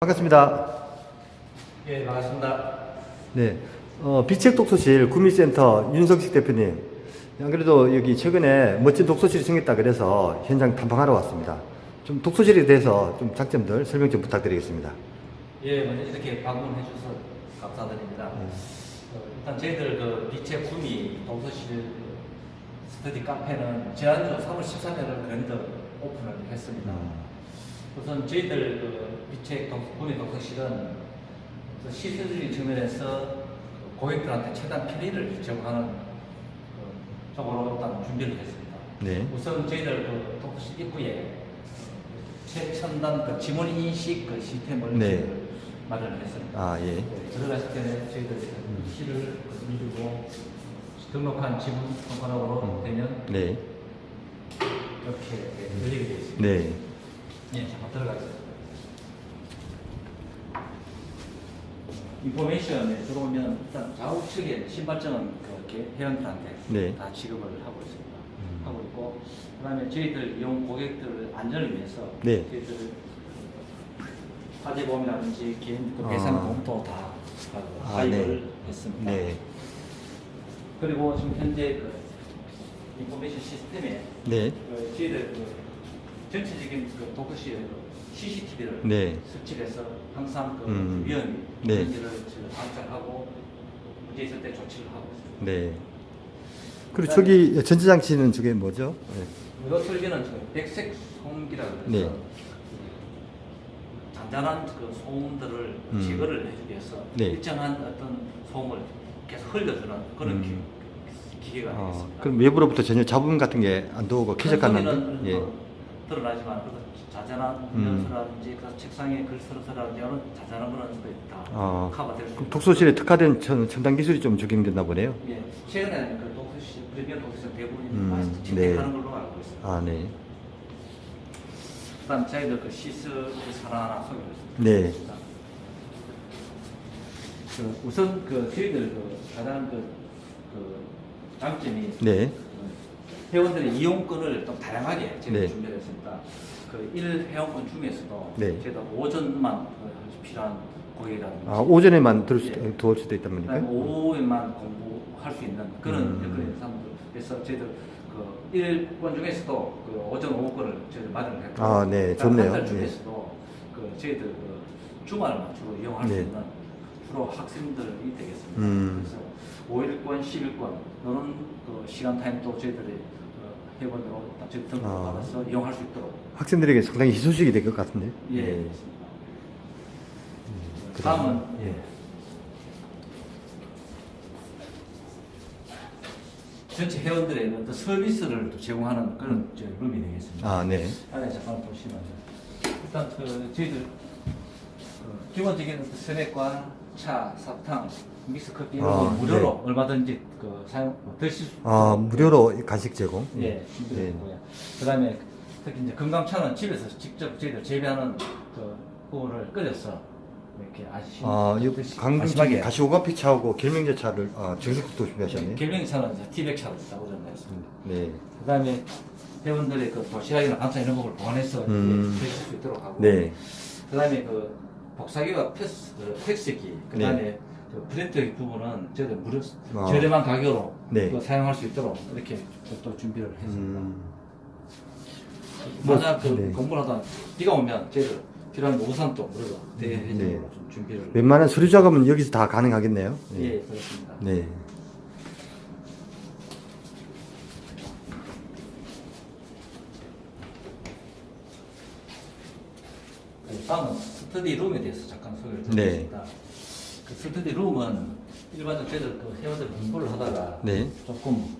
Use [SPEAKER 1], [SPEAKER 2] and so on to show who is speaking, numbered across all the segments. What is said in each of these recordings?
[SPEAKER 1] 반갑습니다.
[SPEAKER 2] 예, 반갑습니다.
[SPEAKER 1] 네. 어, 비책 독서실 구미센터 윤성식 대표님. 안 그래도 여기 최근에 멋진 독서실이 생겼다 그래서 현장 탐방하러 왔습니다. 좀 독서실에 대해서 좀 장점들 설명 좀 부탁드리겠습니다.
[SPEAKER 2] 예, 먼저 이렇게 방문해 주셔서 감사드립니다.
[SPEAKER 1] 네.
[SPEAKER 2] 어, 일단 저희들 그 빛의 구미 독서실 그 스터디 카페는 지난주 3월 13일을 그랜드 오픈을 했습니다. 우선 저희들 그 빛의 독, 구미 독서실은 그 시설적인 측면에서 그 고객들한테 최대한 편의를 제공하는 그 쪽으로 일단 준비를 했습니다.
[SPEAKER 1] 네.
[SPEAKER 2] 우선 저희들 그 독서실 입구에 최첨단 그 지문 인식 그 시스템을
[SPEAKER 1] 네.
[SPEAKER 2] 마련을 했습니다.
[SPEAKER 1] 아, 예.
[SPEAKER 2] 네, 들어갔을 때는 저희들 그 시를 누르고 등록한 지문 손가락으로
[SPEAKER 1] 음.
[SPEAKER 2] 되면
[SPEAKER 1] 네.
[SPEAKER 2] 이렇게 예, 열리게 되어 있습니다.
[SPEAKER 1] 네.
[SPEAKER 2] 예, 잠깐 들어가겠습니다. 인포메이션에 들어오면 일단 좌우측에 신발증은 그렇게 회원들한테
[SPEAKER 1] 네.
[SPEAKER 2] 다 지급을 하고 있습니다.
[SPEAKER 1] 음.
[SPEAKER 2] 하고 있고 그다음에 저희들 이용 고객들 안전을 위해서
[SPEAKER 1] 네.
[SPEAKER 2] 저희들 화재보험이라든지 개인 그
[SPEAKER 1] 아.
[SPEAKER 2] 배상 공도 다
[SPEAKER 1] 아,
[SPEAKER 2] 가입을
[SPEAKER 1] 네.
[SPEAKER 2] 했습니다.
[SPEAKER 1] 네.
[SPEAKER 2] 그리고 지금 현재 그 인포메이션 시스템에
[SPEAKER 1] 네.
[SPEAKER 2] 그 저희들 그 전체적인 그 독서실 CCTV를
[SPEAKER 1] 네.
[SPEAKER 2] 설치해서 항상 그
[SPEAKER 1] 음.
[SPEAKER 2] 위험이
[SPEAKER 1] 네.
[SPEAKER 2] 있는지를 지금 관찰하고 문제 있을 때 조치를 하고 있습니다.
[SPEAKER 1] 네. 그리고 저기 전지장치는 저게 뭐죠? 네.
[SPEAKER 2] 이거 설계는 저 백색 소음기라고 해서
[SPEAKER 1] 네.
[SPEAKER 2] 잔잔한 그 소음들을
[SPEAKER 1] 음.
[SPEAKER 2] 제거를 해주기 위해서
[SPEAKER 1] 네.
[SPEAKER 2] 일정한 어떤 소음을 계속 흘려주는 그런
[SPEAKER 1] 음.
[SPEAKER 2] 기, 기계가
[SPEAKER 1] 어,
[SPEAKER 2] 되겠습니다.
[SPEAKER 1] 그럼 외부로부터 전혀 잡음 같은 게 안 들어오고 쾌적한
[SPEAKER 2] 소리는
[SPEAKER 1] 데 예.
[SPEAKER 2] 뭐 드러나지만 그래도 자잘한
[SPEAKER 1] 음.
[SPEAKER 2] 연서라든지 그 책상에 글 쓰러서라든지 이런 자잘한 거는 거의 다
[SPEAKER 1] 어,
[SPEAKER 2] 커버될 수
[SPEAKER 1] 그럼. 독서실에 특화된 첨- 첨단 기술이 좀 적용됐나 보네요.
[SPEAKER 2] 예, 최근에는 그 독서실, 프리미엄 독서실 대부분이
[SPEAKER 1] 음,
[SPEAKER 2] 많이
[SPEAKER 1] 네.
[SPEAKER 2] 침투하는 걸로 알고 있습니다.
[SPEAKER 1] 아, 네.
[SPEAKER 2] 그다음 저희들 그 시스 하나하나 소개를
[SPEAKER 1] 네.
[SPEAKER 2] 드리겠습니다. 그 우선 그 저희들 그 가장 그, 그 장점이
[SPEAKER 1] 네.
[SPEAKER 2] 그 회원들의 이용권을 좀 다양하게 저희가
[SPEAKER 1] 네.
[SPEAKER 2] 준비를 했습니다. 그 1회원권 중에서도
[SPEAKER 1] 네.
[SPEAKER 2] 저희가 오전만 그 필요한 고객이라든지
[SPEAKER 1] 아, 오전에만 들을 수,
[SPEAKER 2] 예.
[SPEAKER 1] 들어올 수도 있단 말입니까?
[SPEAKER 2] 그다음에 오후에만 공부할 수 있는 그런
[SPEAKER 1] 음.
[SPEAKER 2] 그런 사람들 그래서 저희들 그 1권 중에서도 그 오전 오후 거를 저희들 마련을 했고
[SPEAKER 1] 아, 네. 좋네요.
[SPEAKER 2] 한달
[SPEAKER 1] 네.
[SPEAKER 2] 중에서도 그 저희들 그 주말을 주로 이용할 수
[SPEAKER 1] 네.
[SPEAKER 2] 있는 주로 학생들이 되겠습니다.
[SPEAKER 1] 음.
[SPEAKER 2] 그래서 5일권, 10일권 이런 그 시간 타임도 저희들이 그 회원으로 다 저희 등록
[SPEAKER 1] 아.
[SPEAKER 2] 받아서 이용할 수 있도록
[SPEAKER 1] 학생들에게 상당히 희소식이 될 것 같은데.
[SPEAKER 2] 예,
[SPEAKER 1] 네.
[SPEAKER 2] 그렇습니다.
[SPEAKER 1] 그다음,
[SPEAKER 2] 다음은
[SPEAKER 1] 예.
[SPEAKER 2] 전체 회원들의 어떤 서비스를 또 제공하는 그런 저 룸이 되겠습니다.
[SPEAKER 1] 아, 네.
[SPEAKER 2] 안에 잠깐 보시면 일단 그 저희들 그 기본적인 그 스낵과 차, 사탕, 믹스 커피 이런
[SPEAKER 1] 아,
[SPEAKER 2] 거 무료로
[SPEAKER 1] 네.
[SPEAKER 2] 얼마든지 그 사용 드실 수
[SPEAKER 1] 아, 무료로 간식 제공.
[SPEAKER 2] 예, 준비되고요. 그다음에 특히 이제 건강차는 집에서 직접 저희들 재배하는 그 부분을 끓여서 이렇게 아시
[SPEAKER 1] 아, 이
[SPEAKER 2] 드시-
[SPEAKER 1] 강릉
[SPEAKER 2] 아시마게
[SPEAKER 1] 가시오가피 차하고 결명제 차를 아, 정식도 준비하셨네.
[SPEAKER 2] 결명차는 이제 티백 차로 있다고 전했습니다.
[SPEAKER 1] 네.
[SPEAKER 2] 그다음에 회원들의 그 도시락이나 반찬 이런 것을 보관해서 이렇게
[SPEAKER 1] 음.
[SPEAKER 2] 드실 수 있도록 하고
[SPEAKER 1] 네.
[SPEAKER 2] 그다음에 그 복사기와 패스, 그 팩스기 그 다음에 그 프린터 부분은 저희들 무료
[SPEAKER 1] 네. 아.
[SPEAKER 2] 저렴한 가격으로
[SPEAKER 1] 네.
[SPEAKER 2] 그 사용할 수 있도록 이렇게 또 준비를 했습니다.
[SPEAKER 1] 음. 뭐,
[SPEAKER 2] 만약 그
[SPEAKER 1] 네.
[SPEAKER 2] 공부를 하다 비가 오면 저희들 필요한 우산도 무료로 대해주로
[SPEAKER 1] 네.
[SPEAKER 2] 좀 준비를
[SPEAKER 1] 웬만한 서류 작업은 여기서 다 가능하겠네요.
[SPEAKER 2] 예 그렇습니다.
[SPEAKER 1] 네.
[SPEAKER 2] 그 다음은 스터디 룸에 대해서 잠깐 소개를
[SPEAKER 1] 네.
[SPEAKER 2] 드리겠습니다. 그 스터디 룸은 일반적으로 저희들 그 회원들 공부를 하다가
[SPEAKER 1] 네.
[SPEAKER 2] 조금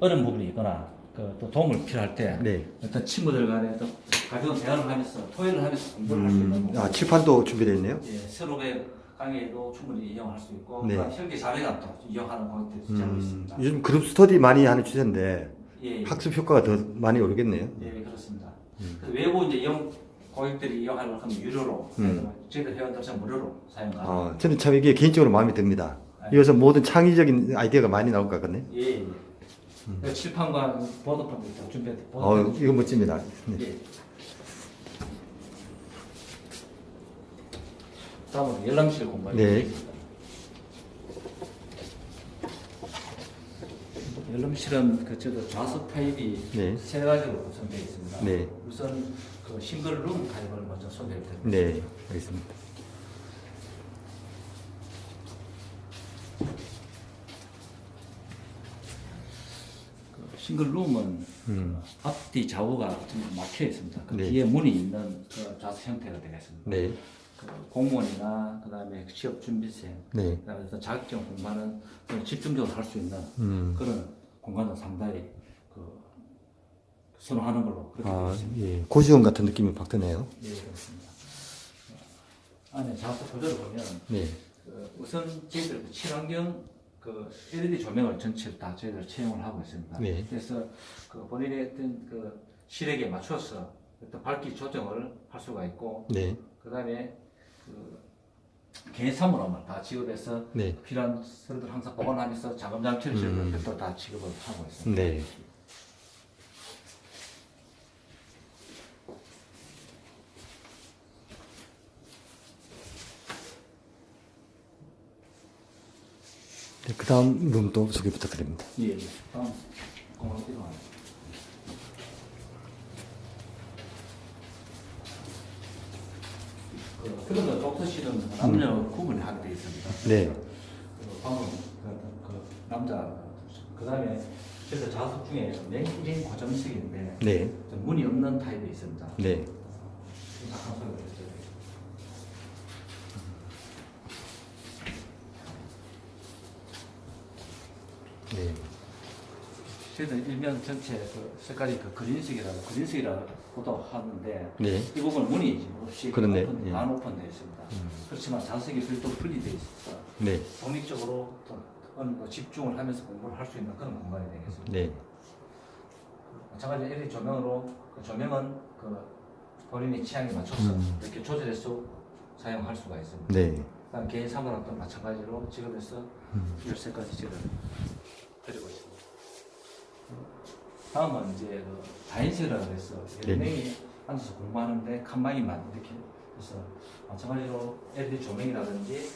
[SPEAKER 2] 어려운 부분이 있거나 그 또 도움을 필요할 때
[SPEAKER 1] 네.
[SPEAKER 2] 어떤 친구들 간에 또 가벼운 대화를 하면서 토의를 하면서 공부를 할 수 있는
[SPEAKER 1] 음,
[SPEAKER 2] 거고
[SPEAKER 1] 아, 칠판도 준비되어 있네요.
[SPEAKER 2] 예, 새로의 강의도 충분히 이용할 수 있고
[SPEAKER 1] 네.
[SPEAKER 2] 현기 자료관도 이용하는 고객들이 진짜
[SPEAKER 1] 음,
[SPEAKER 2] 있습니다.
[SPEAKER 1] 요즘 그룹 스터디 많이 하는 추세인데
[SPEAKER 2] 예, 예.
[SPEAKER 1] 학습 효과가 더 많이 오르겠네요.
[SPEAKER 2] 예, 그렇습니다.
[SPEAKER 1] 음.
[SPEAKER 2] 그 외부 이제 이용 고객들이 이용하려고 하면 유료로
[SPEAKER 1] 음.
[SPEAKER 2] 저희들 회원들은 무료로 사용 가능.
[SPEAKER 1] 아, 저는 참 이게 개인적으로 마음에 듭니다.
[SPEAKER 2] 아,
[SPEAKER 1] 이어서 모든 창의적인 아이디어가 많이 나올 것 같네.
[SPEAKER 2] 예, 예. 그 칠판과 보드판도 있고 준비해
[SPEAKER 1] 음. 어, 이거 멋집니다. 네.
[SPEAKER 2] 예. 다음으로 열람실 공간이
[SPEAKER 1] 네.
[SPEAKER 2] 있습니다. 열람실은 그저도 좌석 타입이
[SPEAKER 1] 네.
[SPEAKER 2] 세 가지로 구성되어 있습니다.
[SPEAKER 1] 네.
[SPEAKER 2] 우선 그 싱글 룸 타입을 먼저 소개해 드립니다.
[SPEAKER 1] 네, 알겠습니다.
[SPEAKER 2] 그 싱글 룸은
[SPEAKER 1] 음.
[SPEAKER 2] 앞뒤 좌우가 좀 막혀 있습니다. 그
[SPEAKER 1] 네.
[SPEAKER 2] 뒤에 문이 있는 그 좌석 형태가 되겠습니다.
[SPEAKER 1] 네,
[SPEAKER 2] 그 공무원이나 그다음에 취업 준비생,
[SPEAKER 1] 네.
[SPEAKER 2] 그다음에 자격증 공부하는 집중적으로 할 수 있는
[SPEAKER 1] 음.
[SPEAKER 2] 그런 공간을 상당히 그 선호하는 걸로 그렇게
[SPEAKER 1] 아,
[SPEAKER 2] 있습니다.
[SPEAKER 1] 예. 고시원 같은 느낌이 확 드네요.
[SPEAKER 2] 예, 그렇습니다. 어, 안에 좌석 구조를 보면
[SPEAKER 1] 네.
[SPEAKER 2] 그 우선 저희들 그 친환경 그 LED 조명을 전체를 다 저희들 채용을 하고 있습니다.
[SPEAKER 1] 네.
[SPEAKER 2] 그래서 그 본인의 어떤 그 시력에 맞춰서 어떤 밝기 조정을 할 수가 있고
[SPEAKER 1] 네.
[SPEAKER 2] 그다음에 그 사물함을 다 지급해서
[SPEAKER 1] 네.
[SPEAKER 2] 필요한 서류들 항상 보관하면서 자금 장치를 저희들
[SPEAKER 1] 음.
[SPEAKER 2] 별도로 다 지급을 하고 있습니다.
[SPEAKER 1] 네. 네, 그 다음 룸도 소개 부탁드립니다.
[SPEAKER 2] 예, 예. 다음 공항 이동하니 그, 그러면 독서실은 남녀 구분을 하게 되어 있습니다.
[SPEAKER 1] 네.
[SPEAKER 2] 그 방금 그, 그 남자 그 다음에 그래서 좌석 중에 맨 1인 고정식인데
[SPEAKER 1] 네.
[SPEAKER 2] 좀 문이 없는 타입이 있습니다.
[SPEAKER 1] 네.
[SPEAKER 2] 잠깐.
[SPEAKER 1] 네.
[SPEAKER 2] 저희들 일면 전체 그 색깔이 그 그린색이라고 그린색이라고도 하는데
[SPEAKER 1] 네.
[SPEAKER 2] 이 부분 문이 없이
[SPEAKER 1] 그렇네.
[SPEAKER 2] 오픈,
[SPEAKER 1] 예.
[SPEAKER 2] 반 오픈되어 있습니다. 그렇지만 좌석이 별도 분리되어 있어서
[SPEAKER 1] 네.
[SPEAKER 2] 독립적으로 또 어느 뭐 집중을 하면서 공부를 할 수 있는 그런 공간이 되겠습니다.
[SPEAKER 1] 네.
[SPEAKER 2] 마찬가지 LED 조명으로 그 조명은 그 본인의 취향에 맞춰서
[SPEAKER 1] 음.
[SPEAKER 2] 이렇게 조절해서 사용할 수가 있습니다.
[SPEAKER 1] 네.
[SPEAKER 2] 그다음 개인 사물함도 마찬가지로 지급해서
[SPEAKER 1] 음.
[SPEAKER 2] 열쇠까지 지금 드리고 있습니다. 다음은 이제 그 다인실이라고 해서
[SPEAKER 1] 네.
[SPEAKER 2] 10명이 앉아서 공부하는데 칸막이만 이렇게 해서 마찬가지로 LED 조명이라든지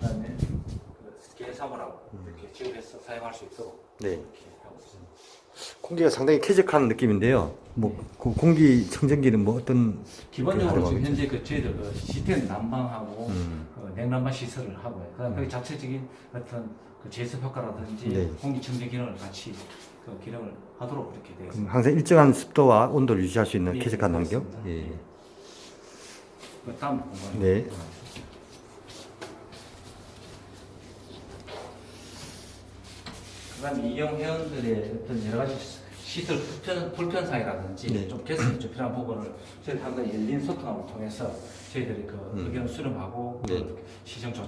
[SPEAKER 2] 그다음에 그 개인 사물함 이렇게 지급해서 사용할 수 있도록
[SPEAKER 1] 네.
[SPEAKER 2] 이렇게 하고 있습니다.
[SPEAKER 1] 공기가 상당히 쾌적한 느낌인데요. 뭐, 그 공기 청정기는 뭐 어떤.
[SPEAKER 2] 기본적으로 지금? 현재 그 저희들 그 시스템 난방하고
[SPEAKER 1] 음.
[SPEAKER 2] 그 냉난방 시설을 하고요. 그다음 그 자체적인 어떤 그 제습 효과라든지
[SPEAKER 1] 네.
[SPEAKER 2] 공기청정 기능을 같이 그 기능을 하도록 그렇게 되어
[SPEAKER 1] 그럼
[SPEAKER 2] 있습니다.
[SPEAKER 1] 항상 일정한 습도와 온도를 유지할 수 있는
[SPEAKER 2] 예,
[SPEAKER 1] 쾌적한
[SPEAKER 2] 예,
[SPEAKER 1] 환경.
[SPEAKER 2] 그렇습니다.
[SPEAKER 1] 예.
[SPEAKER 2] 그 다음 공간.
[SPEAKER 1] 네.
[SPEAKER 2] 그다음에 이용 회원들의 어떤 여러 가지 시설 불편 불편사항이라든지
[SPEAKER 1] 네.
[SPEAKER 2] 좀 개선이 좀 필요한 부분을 저희 항상 열린 소통함을 통해서 저희들이 그
[SPEAKER 1] 음.
[SPEAKER 2] 의견을 수렴하고
[SPEAKER 1] 네.
[SPEAKER 2] 그 시정 조